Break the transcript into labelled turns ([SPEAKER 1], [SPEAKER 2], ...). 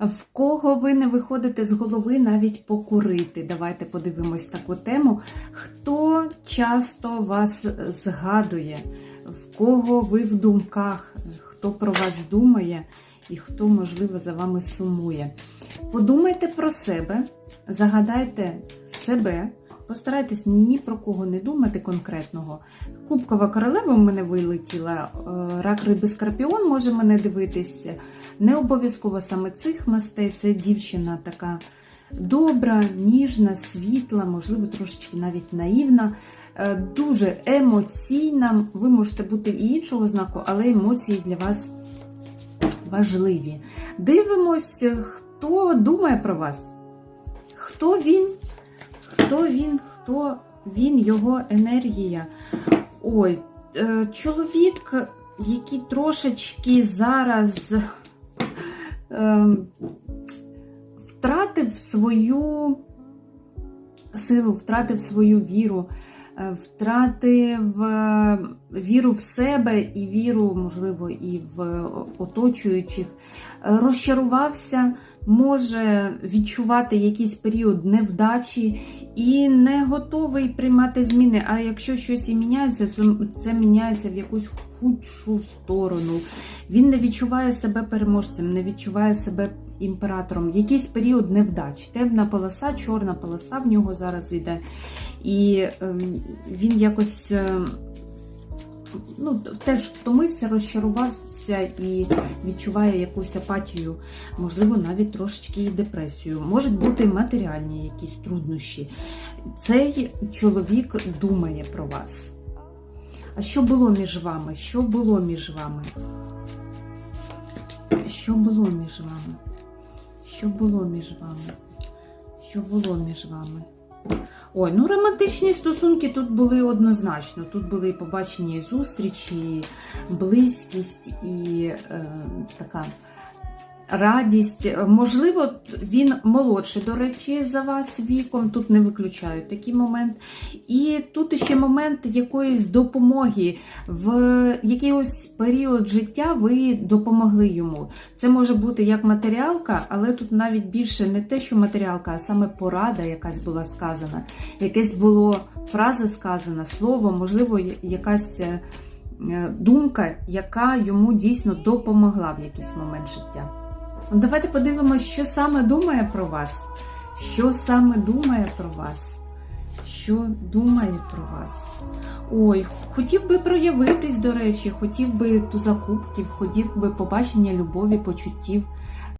[SPEAKER 1] В кого ви не виходите з голови навіть покурити? Давайте подивимось таку тему. Хто часто вас згадує, в кого ви в думках, хто про вас думає і хто, можливо, за вами сумує. Подумайте про себе, загадайте себе, постарайтесь ні про кого не думати конкретного. Кубкова королева в мене вилетіла, е, рак риби скорпіон може мене дивитися. Не обов'язково саме цих мастей, це дівчина така добра, ніжна, світла, можливо, трошечки навіть наївна, е, дуже емоційна. Ви можете бути і іншого знаку, але емоції для вас важливі. Дивимось, хто думає про вас. Хто він? Хто він? Хто він, його енергія? Ой, е, чоловік, який трошечки зараз втратив свою силу, втратив свою віру, е, втратив е, віру в себе і віру, можливо, і в оточуючих, Е, розчарувався, може відчувати якийсь період невдачі і не готовий приймати зміни. А якщо щось і міняється, то це міняється в якусь худшу сторону. Він не відчуває себе переможцем, не відчуває себе імператором. Якийсь період невдач. Темна полоса, чорна полоса в нього зараз йде. І ем, він якось. Ну, теж втомився, розчарувався і відчуває якусь апатію, можливо, навіть трошечки і депресію. Можуть бути матеріальні якісь труднощі. Цей чоловік думає про вас. А що було між вами? Що було між вами? Що було між вами? Що було між вами? Що було між вами? Ой, ну романтичні стосунки тут були однозначно. Тут були побачені зустрічі, близькість, і е, така радість. Можливо, він молодший, до речі, за вас віком. Тут не виключають такий момент. І тут ще момент якоїсь допомоги. В якийсь період життя ви допомогли йому. Це може бути як матеріалка, але тут навіть більше не те, що матеріалка, а саме порада якась була сказана. Якесь було фраза сказана, слово, можливо, якась е, думка, яка йому дійсно допомогла в якийсь момент життя. Давайте подивимося, що саме думає про вас. Що саме думає про вас? Що думає про вас? Ой, хотів би проявитись, до речі, хотів би ту закупків, хотів би побачення любові, почуттів.